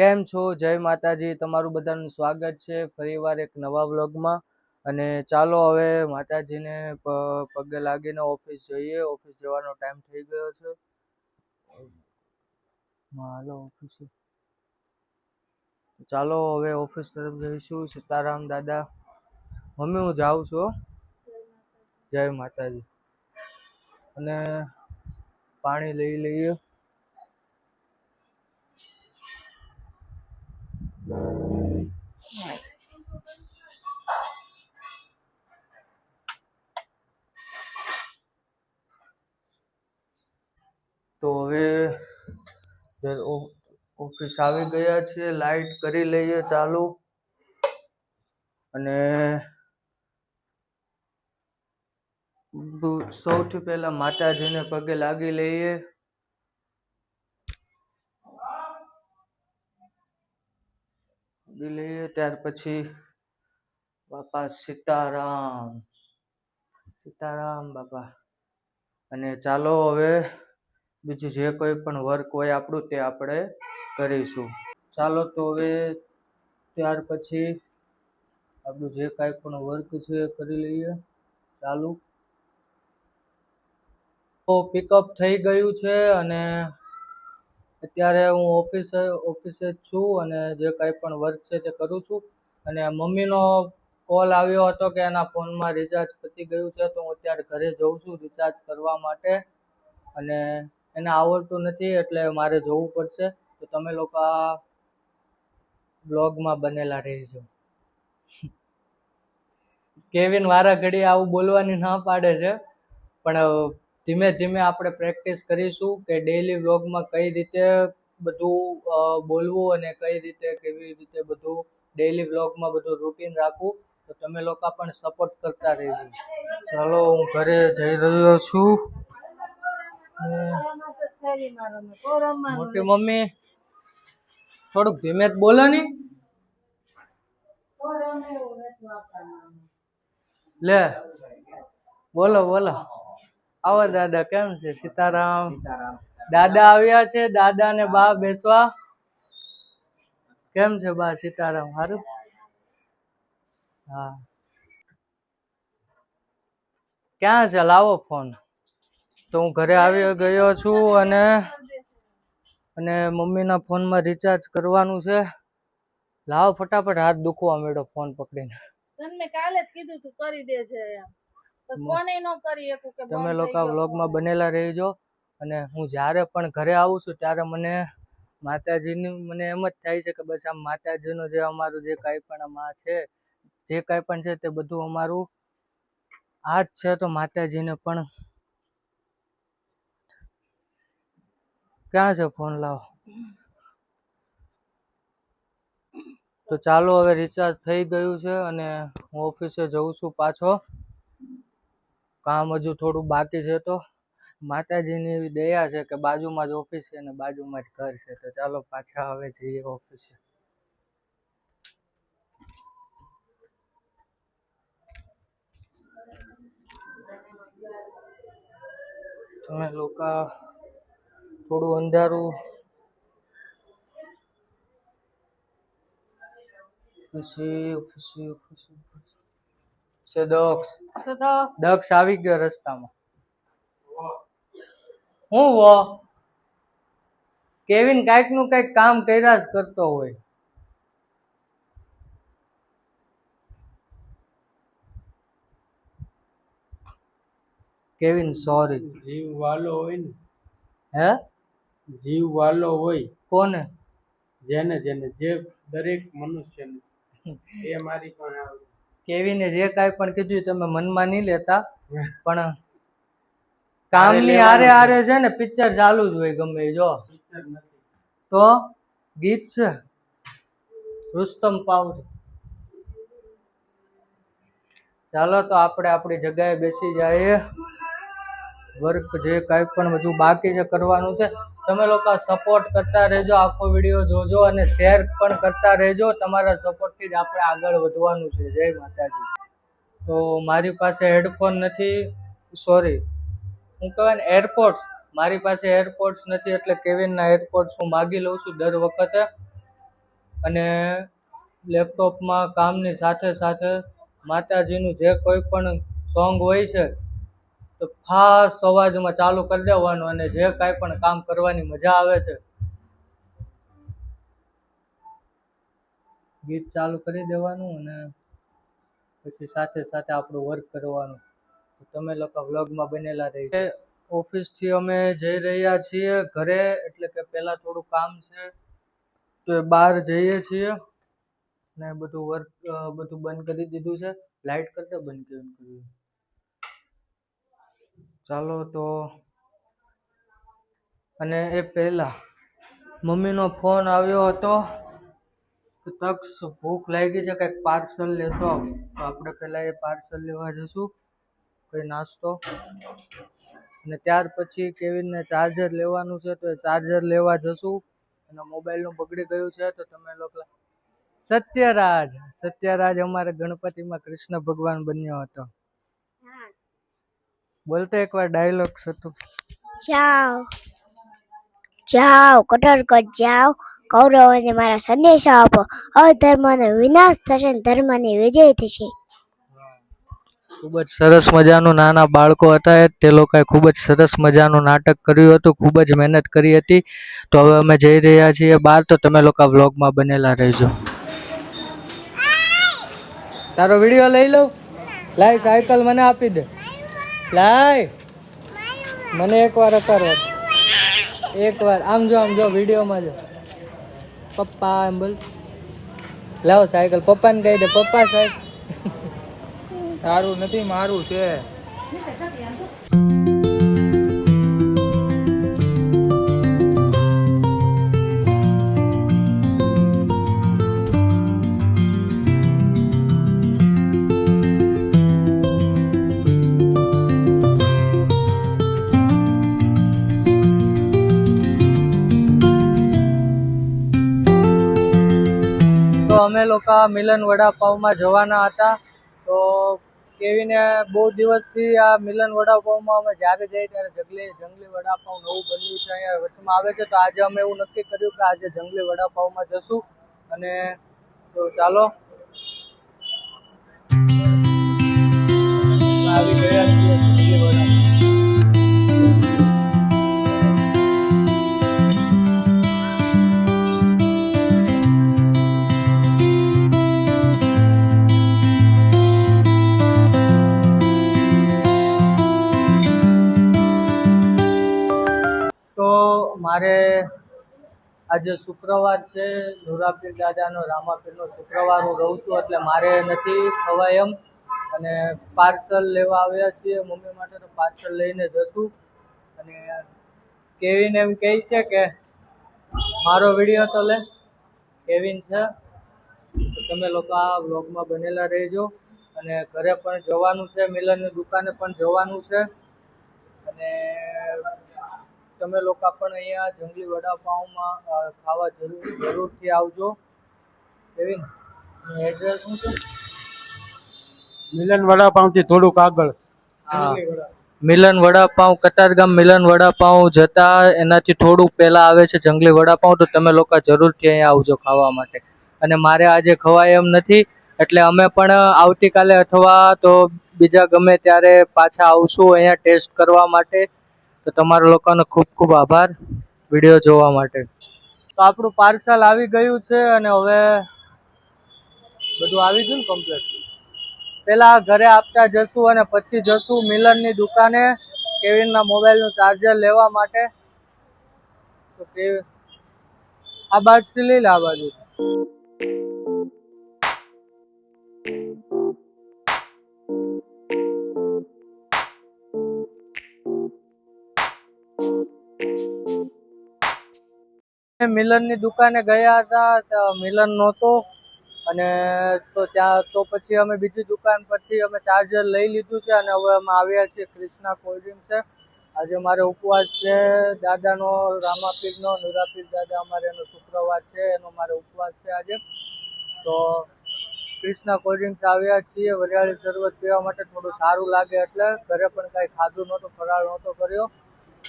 કેમ છો? જય માતાજી. તમારું બધાનું સ્વાગત છે ફરીવાર એક નવા વ્લોગમાં. અને ચાલો હવે માતાજીને પગે લાગીને ઓફિસ જઈએ. ઓફિસ જવાનો ટાઈમ થઈ ગયો છે. હાલો, ઓફિસ ચાલો હવે ઓફિસ તરફ જઈશું. સીતારામ દાદા. મમ્મી, હું જાઉં છું જય માતાજી. અને પાણી લઈ લઈએ. ઓફિસ આવી ગયા છે લાઈટ કરી લઈએ ચાલુ. અને સૌથી પહેલા માતાજીને પગે લાગી લઈએ. લઈએ, ત્યાર પછી બાપા સીતારામ સીતારામ બાપા. અને ચાલો હવે બીજું જે કોઈ પણ વર્ક હોય આપણું તે આપણે કરીશું. ચાલો તો હવે ત્યાર પછી આપણું જે કાંઈ પણ વર્ક છે એ કરી લઈએ. ચાલુ. તો પિકઅપ થઈ ગયું છે અને અત્યારે હું ઓફિસે ઓફિસે જ છું અને જે કાંઈ પણ વર્ક છે તે કરું છું. અને મમ્મીનો કોલ આવ્યો હતો કે એના ફોનમાં રિચાર્જ પતી ગયું છે, તો હું અત્યારે ઘરે જઉં છું રિચાર્જ કરવા માટે. અને એને આવડતું નથી એટલે મારે જોવું પડશે. તો તમે લોકો બ્લોગમાં બનેલા રહેજો. કેવિન વારા ઘડી આવું બોલવાની ના પાડે છે, પણ ધીમે ધીમે આપણે પ્રેક્ટિસ કરીશું કે ડેઈલી વ્લોગમાં કઈ રીતે બધું બોલવું અને કઈ રીતે, કેવી રીતે બધું ડેઈલી વ્લોગમાં બધું રૂટીન રાખવું, તો તમે લોકો પણ સપોર્ટ કરતા રહેજો. ચાલો, હું ઘરે જઈ રહ્યો છું. મોટી મમ્મી, થોડુંક ધીમે બોલો ને. લે, બોલો બોલો. આવો દાદા, કેમ છે? સીતારામ. દાદા આવ્યા છે, દાદા ને બા બેસવા. કેમ છે બા, સીતારામ? સારું હા. ક્યાં છે? લાવો ફોન. તો હું ઘરે આવી ગયો છું અને અને મમ્મીના ફોનમાં રિચાર્જ કરવાનું છે. લાવો ફટાફટ હાથ દુખવા માંડ્યો ફોન પકડીને. તમને કાલે જ કીધું તું કરી દેજે એમ. તો ફોને ન કરી શકું કે તમે લોકો વ્લોગમાં બનેલા રહેજો અને હું જ્યારે પણ ઘરે આવું છું ત્યારે મને માતાજીની મને એમ જ થાય છે કે બસ આમ માતાજીનું જે અમારું જે કાંઈ પણ આમાં છે જે કાંઈ પણ છે તે બધું અમારું આ જ છે. તો માતાજીને પણ ક્યાં છે ફોન લાવો? તો ચાલો હવે રિચાર્જ થઈ ગયું છે અને હું ઓફિસે જઉં છું પાછો. કામ હજુ થોડું બાકી છે તો. માતાજીની એવી દયા છે કે બાજુમાં જ ઓફિસ છે અને બાજુમાં જ ઘર છે. તો ચાલો પાછા હવે જઈએ ઓફિસે તમે લોકો થોડું અંધારું. ખુશી છે દક્ષ. તો દક્ષ. આવી ગયો રસ્તામાં. હું વો? કેવિન કાંઈકનું કાંઈક કામ કર્યા જ કરતો હોય. Kevin sorry. જીવ વાલો હોય ને. હે? જીવ વાલો હોય કોને જેને જેને જે દરેક મનુષ્યને. એ મારી પણ આવે. કેવિને જે કાંઈ પણ કીધું તમે મનમાં નહીં લેતા. પણ કામની આરે આરે છે. ને પિક્ચર ચાલુ જ હોય ગમે જો. તો ગીત છે. રુસ્તમ પાવરી. ચાલો તો આપણે આપણી જગ્યાએ બેસી જઈએ. વર્ક જે કાંઈ પણ હજુ બાકી છે કરવાનું છે, તમે લોકો સપોર્ટ કરતા રહેજો, આખો વીડિયો જોજો અને શેર પણ કરતા રહેજો. તમારા સપોર્ટથી જ આપણે આગળ વધવાનું છે. જય માતાજી. તો મારી પાસે હેડફોન નથી સોરી હું કહેવાય ને એરપોર્ટ્સ મારી પાસે એરપોર્ટ્સ નથી એટલે કેવિનના એરપોર્ટ્સ હું માગી લઉં છું દર વખતે. અને લેપટોપમાં કામની સાથે સાથે માતાજીનું જે કોઈ પણ સોંગ હોય છે તો ખાસ અવાજમાં ચાલુ કરી દેવાનું અને જે કાંઈ પણ કામ કરવાની મજા આવે છે, ગીત ચાલુ કરી દેવાનું અને પછી સાથે સાથે આપણું વર્ક કરવાનું. તમે લોકો વ્લોગમાં બનેલા રહી ઓફિસથી અમે જઈ રહ્યા છીએ ઘરે, એટલે કે પહેલાં થોડું કામ છે, તો એ બહાર જઈએ છીએ. ને બધું વર્ક બધું બંધ કરી દીધું છે. લાઇટ કરતા બંધ કરી કર્યું ચાલો તો. અને એ પહેલા મમ્મીનો ફોન આવ્યો હતો. તક્ષ ભૂખ લાગી છે, કંઈક પાર્સલ લેતો તો આપણે પહેલાં એ પાર્સલ લેવા જઈશું. કંઈ નાસ્તો. અને ત્યાર પછી કેવિનને ચાર્જર લેવાનું છે, તો એ ચાર્જર લેવા જશું. અને મોબાઈલનું બગડી ગયું છે, તો તમે લોકો સત્યરાજ સત્યરાજ અમારે ગણપતિમાં કૃષ્ણ ભગવાન બન્યો હતો. બોલતો એકવાર ડાયલોગ હતું જાઓ. જાઓ કટોરગઢ જાઓ. કૌરવોને મારા સંદેશા આપો. હવે ધર્મનો વિનાશ થશે અને ધર્મની વિજય થશે. ખૂબ જ સરસ મજાનું નાના બાળકો હતા તે લોકોએ ખૂબ જ સરસ મજાનું નાટક કર્યું હતું ખૂબ જ મહેનત કરી હતી. તો હવે અમે જઈ રહ્યા છીએ બહાર તો તમે લોકો વ્લોગમાં બનેલા રહેજો. તારો વીડિયો લઈ લઉં? લાય સાયકલ મને આપી દે. લાય. મને એકવાર અકારવા દે એકવાર. આમ જો આમ જો, વિડીયોમાં જો. પપ્પા એમ બોલ. લાવો સાયકલ. પપ્પાને કહી દે, પપ્પા સાહેબ તારું નથી, મારું છે. અમે લોકો મિલન વડાપાઉમાં જવાના હતા. તો કેવીને બહુ દિવસથી આ મિલન વડાપાઉમાં અમે જ્યારે જઈએ ત્યારે જંગલી જંગલી વડાપાઉ નવું બન્યું છે અહીંયા વચમાં આવે છે. તો આજે અમે એવું નક્કી કર્યું કે આજે જંગલી વડાપાઉમાં જશું. અને તો ચાલો આજે શુક્રવાર છે. નુરાપીર દાદાનો, રામાપીરનો શુક્રવાર હું રહું છું એટલે મારે નથી ખવાય એમ. અને પાર્સલ લેવા આવ્યા છીએ મમ્મી માટે તો પાર્સલ લઈને જશું. અને કેવિન એમ કહે છે કે, મારો વીડિયો તો લે. કેવિન છે. તો તમે લોકો આ વ્લોગમાં બનેલા રહેજો. અને ઘરે પણ જવાનું છે, મિલનની દુકાને પણ જવાનું છે. અને તમે લોકો પણ અહીંયા જંગલી વડાપાઉંમાં ખાવા જરૂર જરૂરથી આવજો. કેવિન એડ્રેસ શું છે? મિલન વડાપાઉંથી થોડુંક આગળ. મિલન વડાપાઉં કતારગામ મિલન વડાપાઉં જતા એનાથી થોડુંક પહેલાં આવે છે જંગલી વડાપાઉં તો તમે લોકો જરૂરથી અહીંયા આવજો ખાવા માટે. અને મારે આજે ખવાય એમ નથી એટલે અમે પણ આવતીકાલે અથવા તો બીજા ગમે ત્યારે પાછા આવશું અહીંયા ટેસ્ટ કરવા માટે. તો તમારા લોકોનો ખૂબ ખૂબ આભાર વીડિયો જોવા માટે. તો આપણું પાર્સલ આવી ગયું છે અને હવે બધું આવી ગયું ને કમ્પ્લીટ પેલા ઘરે આપતા જશું અને પછી જશું મિલનની દુકાને કેવિનના મોબાઈલનું ચાર્જર લેવા માટે. તો કે આ બાજુથી લઈ લે, આ બાજુ. મિલનની દુકાને ગયા હતા, ત્યાં મિલન નહોતો. અને તો ત્યાં, તો પછી અમે બીજી દુકાન પરથી અમે ચાર્જર લઈ લીધું છે અને હવે અમે આવ્યા છીએ ક્રિષ્ના કોલ્ડ છે. આજે મારે ઉપવાસ છે, દાદાનો, રામાપીરનો, નુરાપીર દાદા અમારે એનો શુક્રવાર છે, એનો મારે ઉપવાસ છે આજે. તો ક્રિષ્ના કોલ્ડ ડ્રિંક્સ આવ્યા છીએ, વરિયાળી શરબત પીવા માટે થોડું સારું લાગે એટલે ઘરે પણ કાંઈ ખાધું નહોતું, ફરાળ નહોતો કર્યો.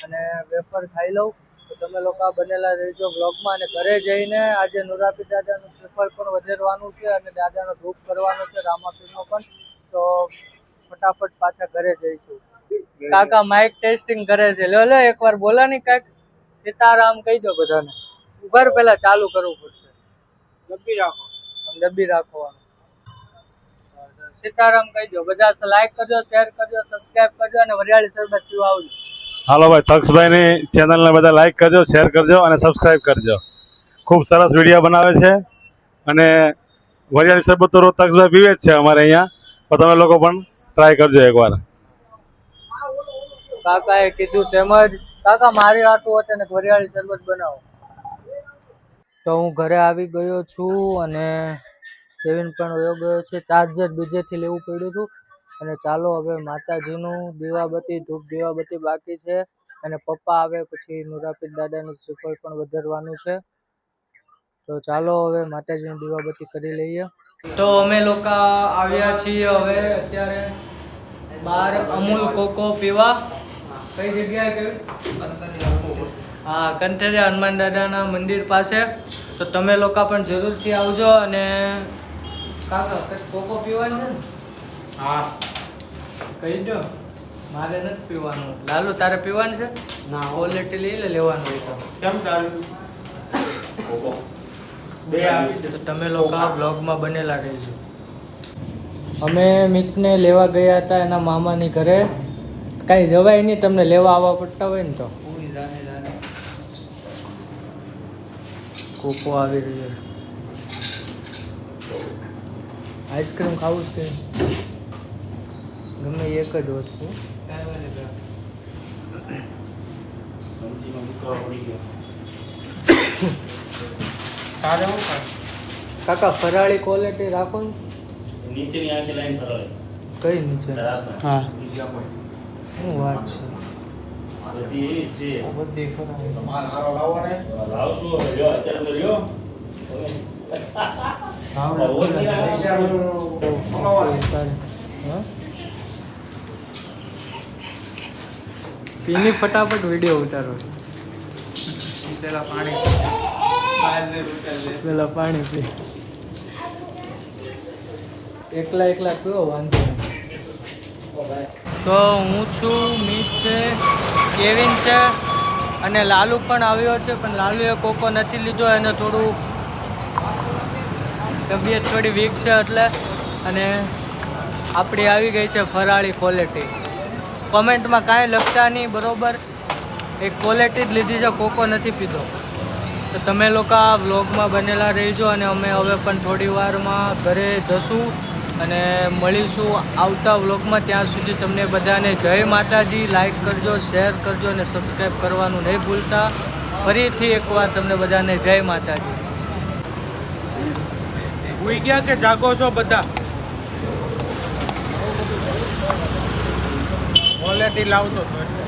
અને વેફર ખાઈ લઉં. તો તમે લોકો બનેલા રહેજો બ્લોગમાં અને ઘરે જઈને આજે નુરાપી દાદાનું શ્રીફળ પણ વધેરવાનું છે અને દાદાનો ધૂપ કરવાનો છે રામાપીરનો પણ. તો ફટાફટ પાછા ઘરે જઈશું. કાકા માઇક ટેસ્ટિંગ કરે છે. લો લો એકવાર બોલો ને કાંઈક સીતારામ કહી દો બધાને. ઉભર પહેલા ચાલુ કરવું પડશે. ડબ્બી રાખો. ડબ્બી રાખવાનું. સીતારામ કહી દો. બધા લાઈક કરજો શેર કરજો સબસ્ક્રાઇબ કરજો અને વરિયાળી સરબત પીવા આવજો. હાલો ભાઈ, તક્ષભાઈની ચેનલને બધા લાઈક કરજો શેર કરજો અને સબસ્ક્રાઈબ કરજો. ખૂબ સરસ વીડિયો બનાવે છે. અને વરિયાળી શરબત રોજ તક્ષભાઈ પીવે છે અમારે અહીંયા. તો તમે લોકો પણ ટ્રાય કરજો એકવાર. કાકાએ કીધું તેમજ, કાકા, મારી આટું હતું ને વરિયાળી શરબત બનાવો. તો હું ઘરે આવી ગયો છું અને કેવિન પણ વયો ગયો છે. ચાર્જર બીજેથી લેવું પડ્યું હતું. અને ચાલો હવે માતાજીનું દીવાબત્તી, ધૂપ દીવાબત્તી બાકી છે. અને પપ્પા આવે પછી નુરાપીર દાદાનું શ્રીફળ પણ વધારવાનું છે. તો ચાલો હવે માતાજીની દીવાબત્તી કરી લઈએ. તો અમે લોકો આવ્યા છીએ હવે અત્યારે બાર અમૂલ કોકો પીવા. કઈ જગ્યાએ ગયું હા કંઠેરિયા હનુમાન દાદાના મંદિર પાસે. તો તમે લોકો પણ જરૂરથી આવજો અને કાકા કોકો પીવાનું છે ને? હા. કહી દો મારે નથી પીવાનું. લાલુ તારે પીવાનું છે? ના. ક્વોલિટી લઈ લે લેવાનું હોય તો. કેમ તારું? તમે લોકો આ બ્લોગમાં બનેલા રહેજો. અમે મિતને લેવા ગયા હતા એના મામાની ઘરે. કાંઈ જવાય નહીં તમને લેવા આવવા પડતા હોય ને તો. કોકો આવી રહ્યો આઈસ્ક્રીમ ખાવું છે? કે ગમે એક જ વસ્તુ. કાકા ફરાળી ક્વોલિટી રાખો ને. નીચેની આખી લાઈન ફરાળી. કઈ નીચે. હા. બીજી શું વાત છે? બધી એવી છે. બધી ફરાળી. લાવશું હવે. લ્યો અત્યારે તો લ્યો. હવે ઓર નહીં આવે. હા? પીની ફટાફટ વીડિયો ઉતારો. પેલા પાણી પેલા પાણી પી. એકલા એકલા પીવો વાંધો તો હું છું મીત છે કેવિન છે અને લાલુ પણ આવ્યો છે પણ લાલુએ કોકો નથી લીધો એને થોડું તબિયત થોડી વીક છે એટલે અને આપણી આવી ગઈ છે ફરાળી ક્વોલિટી કોમેન્ટમાં કાંઈ લખતા નહીં, બરાબર? એક ક્વોલિટી જ લીધી છે, કોકો નથી પીધો. તો તમે લોકો આ વ્લોગમાં બનેલા રહેજો અને અમે હવે પણ થોડી વારમાં ઘરે જશું અને મળીશું આવતા વ્લોગમાં ત્યાં સુધી તમને બધાને જય માતાજી લાઈક કરજો શેર કરજો અને સબસ્ક્રાઈબ કરવાનું નહીં ભૂલતા. ફરીથી એકવાર તમને બધાને જય માતાજી. ઉઈ ગયા કે જાગો છો બધા? ક્વોલિટી લાવતો હતો